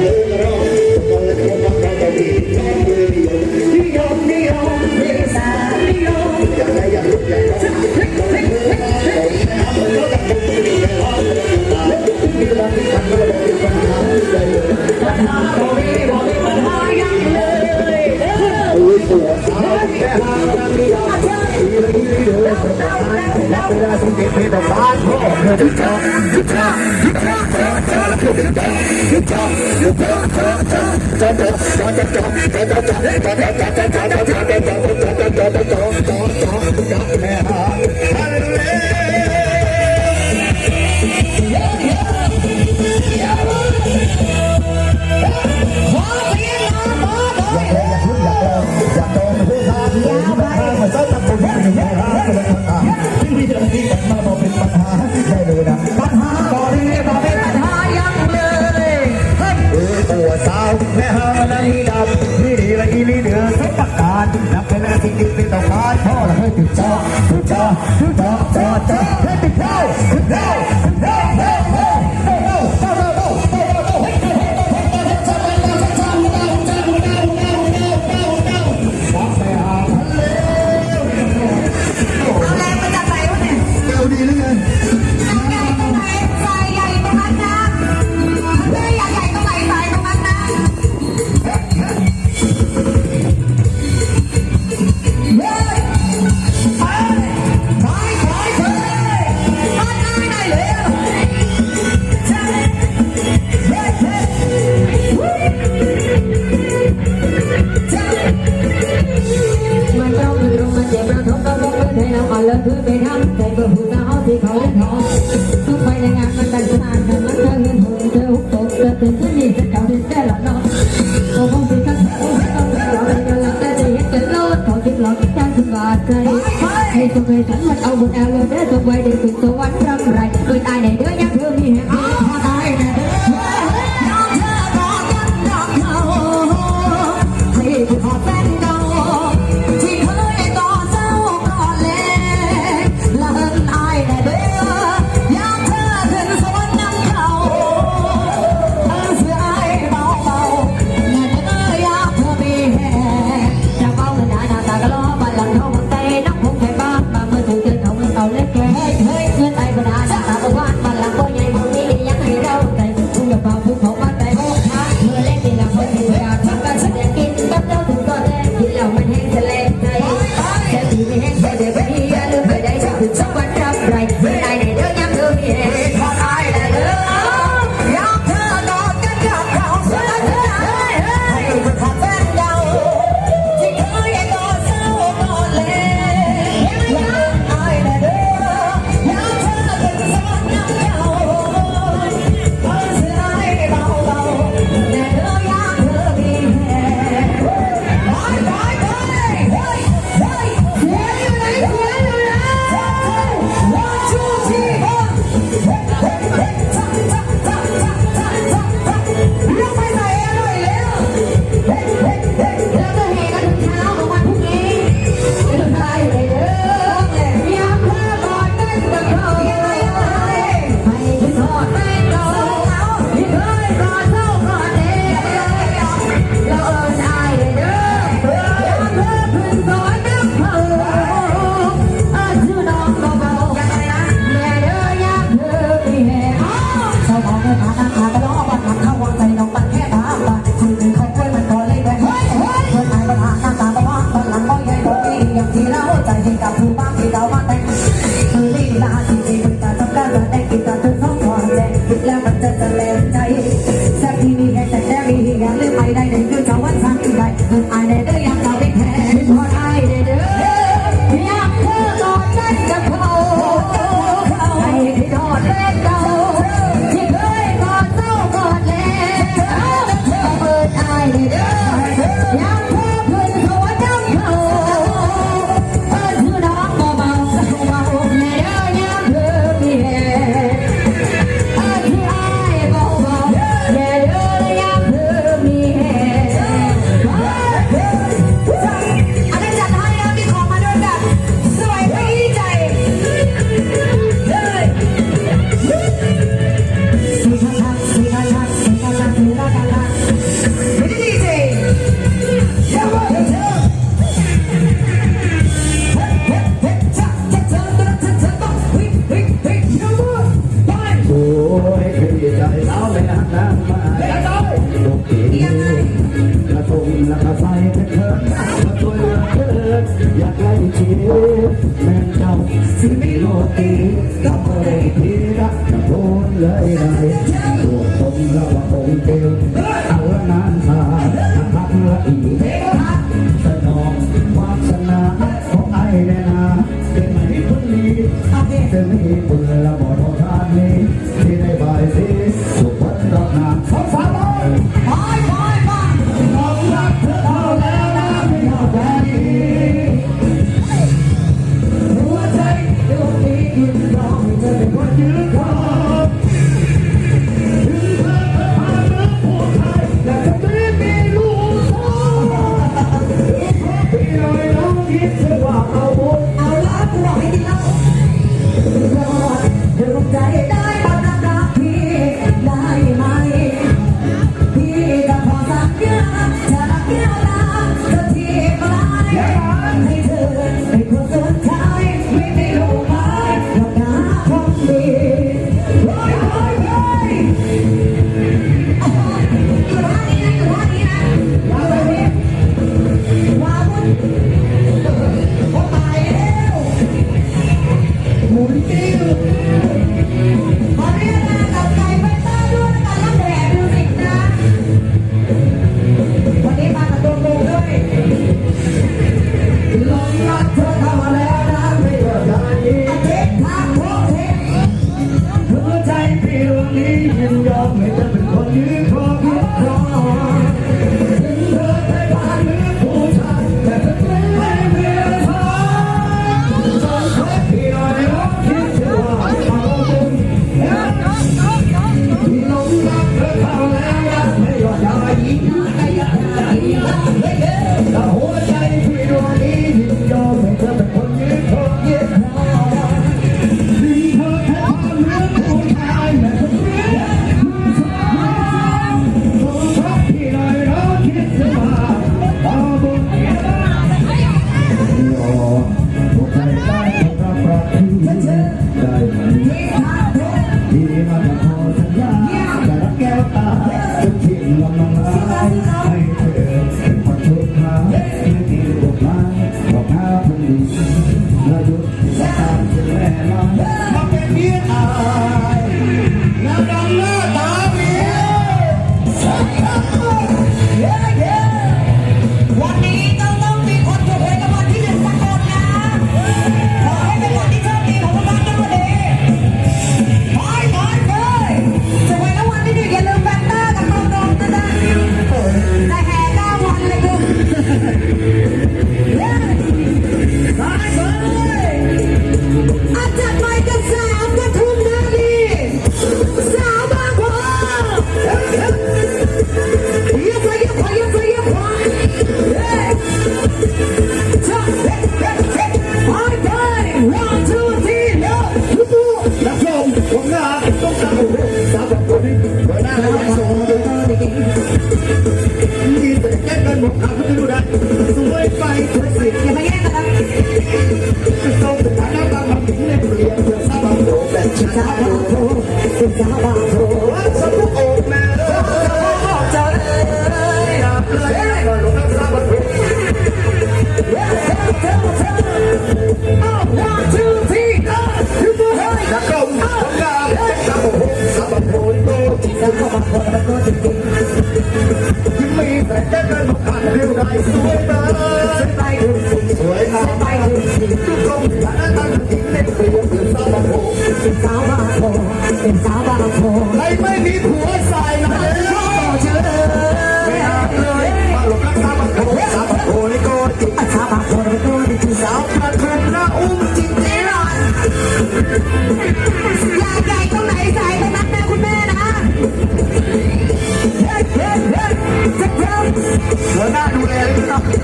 ตัว 你哋，你哋。 ติดจ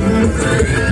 เล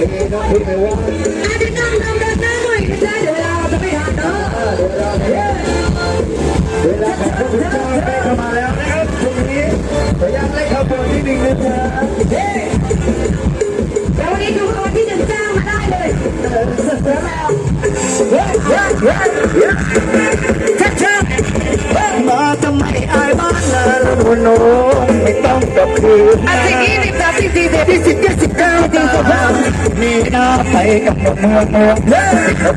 อเคนะพี่ไม่ว่าอาจจะนั่งทำเดินหน้าหน่อยไม่เดี๋ยวเวลาเราจะไม่ทันเนอะเวลาของคุณเจ้าได้เข้ามาแล้วนะครับตรงนี้ขออนุญาตเล่นขบวนที่หนึ่งนะจ๊ะเดี๋ยววันนี้ดูคนที่หนึ่งจ้างมาได้เลยมาทำไมอายบ้านนาลุงโน ไม่ต้องกลับคืนอันที่ยี่สิบสามที่สี่สิบที่สิบยี่สิบเก้าที่สิบห้ามีหน้าไปกับเมืองเมืองเมือง